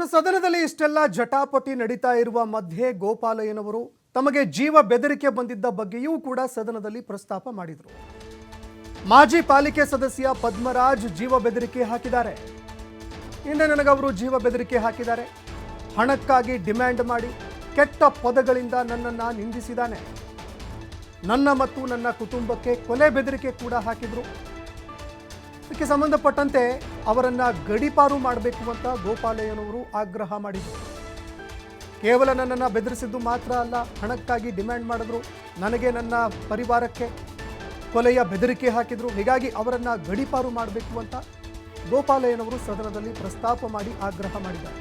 ಇನ್ನು ಸದನದಲ್ಲಿ ಇಷ್ಟೆಲ್ಲ ಜಟಾಪಟಿ ನಡೀತಾ ಇರುವ ಮಧ್ಯೆ ಗೋಪಾಲಯ್ಯನವರು ತಮಗೆ ಜೀವ ಬೆದರಿಕೆ ಬಂದಿದ್ದ ಬಗ್ಗೆಯೂ ಕೂಡ ಸದನದಲ್ಲಿ ಪ್ರಸ್ತಾಪ ಮಾಡಿದರು. ಮಾಜಿ ಪಾಲಿಕೆ ಸದಸ್ಯ ಪದ್ಮರಾಜ್ ಜೀವ ಬೆದರಿಕೆ ಹಾಕಿದ್ದಾರೆ. ಇನ್ನು ನನಗವರು ಜೀವ ಬೆದರಿಕೆ ಹಾಕಿದ್ದಾರೆ. ಹಣಕ್ಕಾಗಿ ಡಿಮ್ಯಾಂಡ್ ಮಾಡಿ ಕೆಟ್ಟ ಪದಗಳಿಂದ ನನ್ನನ್ನು ನಿಂದಿಸಿದ್ದಾನೆ. ನನ್ನ ಮತ್ತು ನನ್ನ ಕುಟುಂಬಕ್ಕೆ ಕೊಲೆ ಬೆದರಿಕೆ ಕೂಡ ಹಾಕಿದ್ರು. ಇದಕ್ಕೆ ಸಂಬಂಧಪಟ್ಟಂತೆ ಅವರನ್ನ ಗಡಿಪಾರು ಮಾಡಬೇಕು ಅಂತ ಗೋಪಾಲಯ್ಯನವರು ಆಗ್ರಹ ಮಾಡಿದರು. ಕೇವಲ ನನ್ನನ್ನು ಬೆದರಿಸಿದ್ದು ಮಾತ್ರ ಅಲ್ಲ, ಹಣಕ್ಕಾಗಿ ಡಿಮ್ಯಾಂಡ್ ಮಾಡಿದ್ರು, ನನಗೆ ನನ್ನ ಪರಿವಾರಕ್ಕೆ ಕೊಲೆಯ ಬೆದರಿಕೆ ಹಾಕಿದರು, ಹೀಗಾಗಿ ಅವರನ್ನು ಗಡಿಪಾರು ಮಾಡಬೇಕು ಅಂತ ಗೋಪಾಲಯ್ಯನವರು ಸದನದಲ್ಲಿ ಪ್ರಸ್ತಾಪ ಮಾಡಿ ಆಗ್ರಹ ಮಾಡಿದ್ದಾರೆ.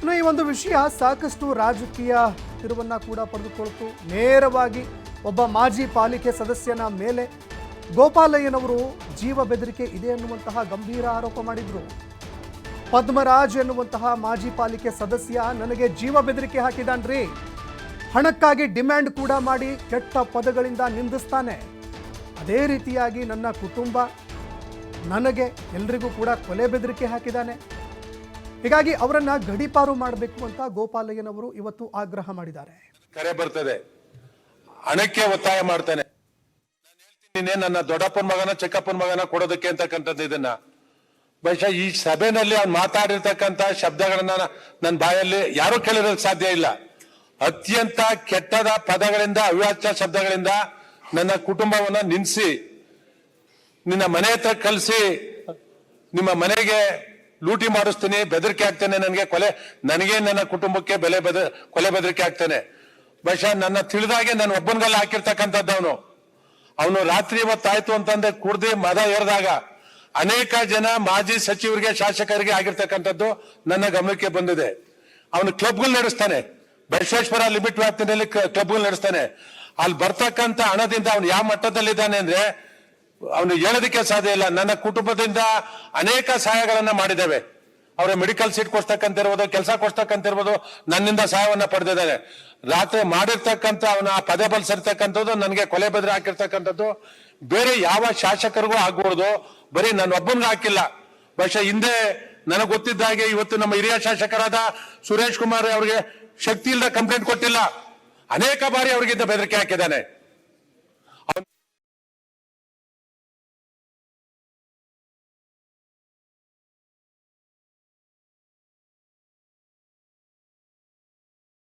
ಇನ್ನು ಈ ಒಂದು ವಿಷಯ ಸಾಕಷ್ಟು ರಾಜಕೀಯ ತಿರುವನ್ನ ಕೂಡ ಪಡೆದುಕೊಳ್ತು. ನೇರವಾಗಿ ಒಬ್ಬ ಮಾಜಿ ಪಾಲಿಕೆ ಸದಸ್ಯನ ಮೇಲೆ ಗೋಪಾಲಯ್ಯನವರು ಜೀವ ಬೆದರಿಕೆ ಇದೆ ಎನ್ನುವಂತಹ ಗಂಭೀರ ಆರೋಪ ಮಾಡಿದ್ರು. ಪದ್ಮರಾಜ್ ಎನ್ನುವಂತಹ ಮಾಜಿ ಪಾಲಿಕೆ ಸದಸ್ಯ ನನಗೆ ಜೀವ ಬೆದರಿಕೆ ಹಾಕಿದಾನ್ರಿ. ಹಣಕ್ಕಾಗಿ ಡಿಮ್ಯಾಂಡ್ ಕೂಡ ಮಾಡಿ ಕೆಟ್ಟ ಪದಗಳಿಂದ ನಿಂದಿಸ್ತಾನೆ. ಅದೇ ರೀತಿಯಾಗಿ ನನ್ನ ಕುಟುಂಬ ನನಗೆ ಎಲ್ರಿಗೂ ಕೂಡ ಕೊಲೆ ಬೆದರಿಕೆ ಹಾಕಿದ್ದಾನೆ ಹೀಗಾಗಿ ಅವರನ್ನ ಗಡೀಪಾರು ಮಾಡಬೇಕು ಅಂತ ಗೋಪಾಲಯ್ಯನವರು ಇವತ್ತು ಆಗ್ರಹ ಮಾಡಿದ್ದಾರೆ. ಕರೆ ಬರ್ತದೆ. ಹಣಕ್ಕೆ ಒತ್ತಾಯ ಮಾಡ್ತೇನೆ. ನಾನು ನನ್ನ ದೊಡ್ಡಪ್ಪನ ಮಗನ, ಚಿಕ್ಕಪ್ಪನ ಮಗನ ಕೊಡೋದಕ್ಕೆ ಅಂತಕ್ಕಂಥದ್ದು ಇದನ್ನ. ಬಹುಶಃ ಈ ಸಭೆನಲ್ಲಿ ಅವ್ನು ಮಾತಾಡಿರ್ತಕ್ಕಂಥ ಶಬ್ದಗಳನ್ನ ನನ್ನ ಬಾಯಲ್ಲಿ ಯಾರು ಕೇಳಿರೋದಕ್ಕೆ ಸಾಧ್ಯ ಇಲ್ಲ. ಅತ್ಯಂತ ಕೆಟ್ಟದ ಪದಗಳಿಂದ ಅವ್ಯಾಚ್ಯ ಶಬ್ದಗಳಿಂದ ನನ್ನ ಕುಟುಂಬವನ್ನ ನಿನ್ಸಿ ನಿನ್ನ ಮನೆ ಹತ್ರ ಕಳಿಸಿ ನಿಮ್ಮ ಮನೆಗೆ ಲೂಟಿ ಮಾಡಿಸ್ತೀನಿ, ಬೆದರಿಕೆ ಆಗ್ತೇನೆ ನನಗೆ ಕೊಲೆ, ನನಗೆ ನನ್ನ ಕುಟುಂಬಕ್ಕೆ ಬೆಲೆ ಬೆದ, ಕೊಲೆ ಬೆದರಿಕೆ ಆಗ್ತಾನೆ ಬಹುಶಃ ನನ್ನ ತಿಳಿದಾಗೆ ನನ್ನ ಒಬ್ಬನಿಗೆಲ್ಲ ಹಾಕಿರ್ತಕ್ಕಂಥದ್ದವನು ಅವನು. ರಾತ್ರಿ ಹೊತ್ತಾಯ್ತು ಅಂತಂದ್ರೆ ಕುಡ್ದಿ ಮದ ಏರಿದಾಗ ಅನೇಕ ಜನ ಮಾಜಿ ಸಚಿವರಿಗೆ, ಶಾಸಕರಿಗೆ ಆಗಿರ್ತಕ್ಕಂಥದ್ದು ನನ್ನ ಗಮನಕ್ಕೆ ಬಂದಿದೆ. ಅವನು ಕ್ಲಬ್ಗಳು ನಡೆಸ್ತಾನೆ. ಬಸವೇಶ್ವರ ಲಿಮಿಟ್ ವ್ಯಾಪ್ತಿನಲ್ಲಿ ಕ್ಲಬ್ಗಳು ನಡೆಸ್ತಾನೆ. ಅಲ್ಲಿ ಬರ್ತಕ್ಕಂಥ ಹಣದಿಂದ ಅವನು ಯಾವ ಮಟ್ಟದಲ್ಲಿದ್ದಾನೆ ಅಂದ್ರೆ ಅವನು ಹೇಳೋದಕ್ಕೆ ಸಾಧ್ಯ ಇಲ್ಲ. ನನ್ನ ಕುಟುಂಬದಿಂದ ಅನೇಕ ಸಹಾಯಗಳನ್ನ ಮಾಡಿದ್ದೇವೆ. ಅವರ ಮೆಡಿಕಲ್ ಸೀಟ್ ಕೊಡ್ತಕ್ಕಂತಿರ್ಬೋದು ಕೆಲಸ ಕೊಡ್ತಕ್ಕಂತಿರ್ಬೋದು ನನ್ನಿಂದ ಸಹಾಯವನ್ನ ಪಡೆದಿದ್ದಾರೆ. ರಾತ್ರಿ ಮಾಡಿರ್ತಕ್ಕಂಥ ಅವನ ಪದೇ ಬಲ್ಸಿರ್ತಕ್ಕಂಥದ್ದು ನನಗೆ ಕೊಲೆ ಬೆದರಿ ಹಾಕಿರ್ತಕ್ಕಂಥದ್ದು, ಬೇರೆ ಯಾವ ಶಾಸಕರಿಗೂ ಆಗ್ಬಾರ್ದು. ಬರೀ ನನ್ನ ಒಬ್ಬನಿಗೆ ಹಾಕಿಲ್ಲ. ಬಹುಶಃ ಹಿಂದೆ ನನಗೆ ಗೊತ್ತಿದ್ದ ಹಾಗೆ ಇವತ್ತು ನಮ್ಮ ಹಿರಿಯ ಶಾಸಕರಾದ ಸುರೇಶ್ ಕುಮಾರ್ ಅವರಿಗೆ ಶಕ್ತಿ ಇಲ್ಲದ ಕಂಪ್ಲೇಂಟ್ ಕೊಟ್ಟಿಲ್ಲ. ಅನೇಕ ಬಾರಿ ಅವರಿಗಿಂತ ಬೆದರಿಕೆ ಹಾಕಿದ್ದಾನೆ.